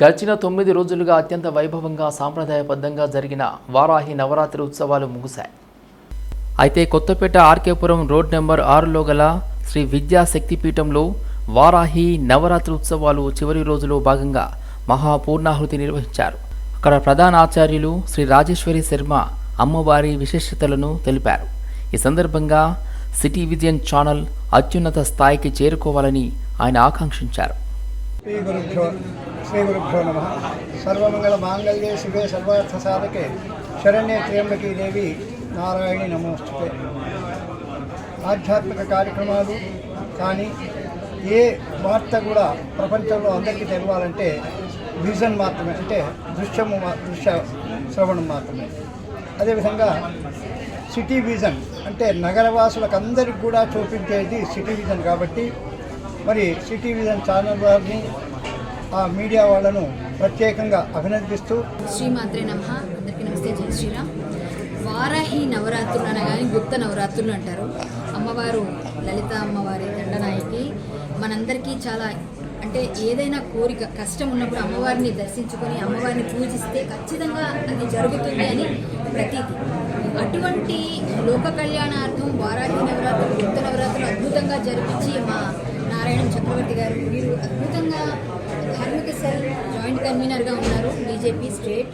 గడిచిన తొమ్మిది రోజులుగా అత్యంత వైభవంగా సాంప్రదాయబద్ధంగా జరిగిన వారాహి నవరాత్రి ఉత్సవాలు ముగిశాయి. అయితే కొత్తపేట ఆర్కేపురం రోడ్ నెంబర్ ఆరులో గల శ్రీ విద్యా శక్తిపీఠంలో వారాహి నవరాత్రి ఉత్సవాలు చివరి రోజులో భాగంగా మహాపూర్ణాహుతి నిర్వహించారు. అక్కడ ప్రధాన ఆచార్యులు శ్రీ రాజేశ్వరి శర్మ అమ్మవారి విశిష్టతలను తెలిపారు. ఈ సందర్భంగా సిటీ విజయన్ ఛానల్ అత్యున్నత స్థాయికి చేరుకోవాలని ఆయన ఆకాంక్షించారు. శ్రీగురుభ్యో నమ. సర్వమంగళ మాంగళ్యే శివే సర్వార్థ సాధకే శరణ్యే త్ర్యంబకీ దేవి నారాయణి నమోస్తుతే. ఆధ్యాత్మిక కార్యక్రమాలు కానీ ఏ వార్త కూడా ప్రపంచంలో అందరికీ తెలవాలంటే విజన్ మాత్రమే అంటే దృశ్యము దృశ్య శ్రవణం మాత్రమే. అదేవిధంగా సిటీ విజన్ అంటే నగరవాసులకు అందరికి కూడా చూపించేది సిటీ విజన్ కాబట్టి మరి సిటీ విజన్ ఛానల్ వారిని ఆ మీడియా వాళ్ళను ప్రత్యేకంగా అభినందిస్తూ శ్రీమాత్రే నమ. అందరికీ నమస్తే. జై శ్రీరామ్. వారాహి నవరాత్రులు అనగానే గుప్త నవరాత్రులు అంటారు. అమ్మవారు లలిత అమ్మవారి దండనాయకి. మనందరికీ చాలా అంటే ఏదైనా కోరిక కష్టం ఉన్నప్పుడు అమ్మవారిని దర్శించుకొని అమ్మవారిని పూజిస్తే ఖచ్చితంగా అది జరుగుతుంది అని ప్రతీతి. అటువంటి లోక కళ్యాణార్థం వారాహి నవరాత్రులు గుప్త నవరాత్రులు అద్భుతంగా జరిపించి మా నారాయణ చక్రవర్తి గారు వీరు అద్భుతంగా ధార్మిక జాయింట్ కన్వీనర్గా ఉన్నారు బీజేపీ స్టేట్.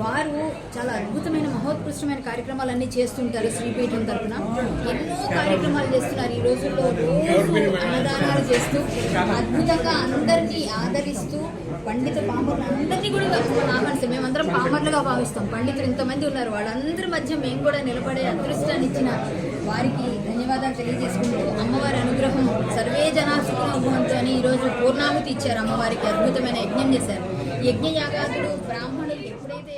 వారు చాలా అద్భుతమైన మహోత్కృష్టమైన కార్యక్రమాలన్నీ చేస్తుంటారు శ్రీపీఠం తరఫున ఎన్నో కార్యక్రమాలు చేస్తున్నారు. ఈ రోజుల్లో రోజు అన్నదానాలు చేస్తూ అద్భుతంగా అందరినీ ఆదరిస్తూ పండిత పామరులు అందరినీ కూడా ఆహ్వానిస్తాం మేమందరం పామర్లుగా భావిస్తాం. పండితులు ఇంతమంది ఉన్నారు. వాళ్ళందరి మధ్య మేము కూడా నిలబడే అదృష్టాన్ని ఇచ్చిన వారికి ధన్యవాదాలు తెలియజేసుకుంటూ అమ్మవారి అనుగ్రహం సర్వే జనా అని ఈరోజు పూర్ణాహుతి ఇచ్చారు అమ్మవారికి అద్భుతమైన యజ్ఞం చేశారు. యజ్ఞ యాగాదులు బ్రాహ్మణులు ఎప్పుడైతే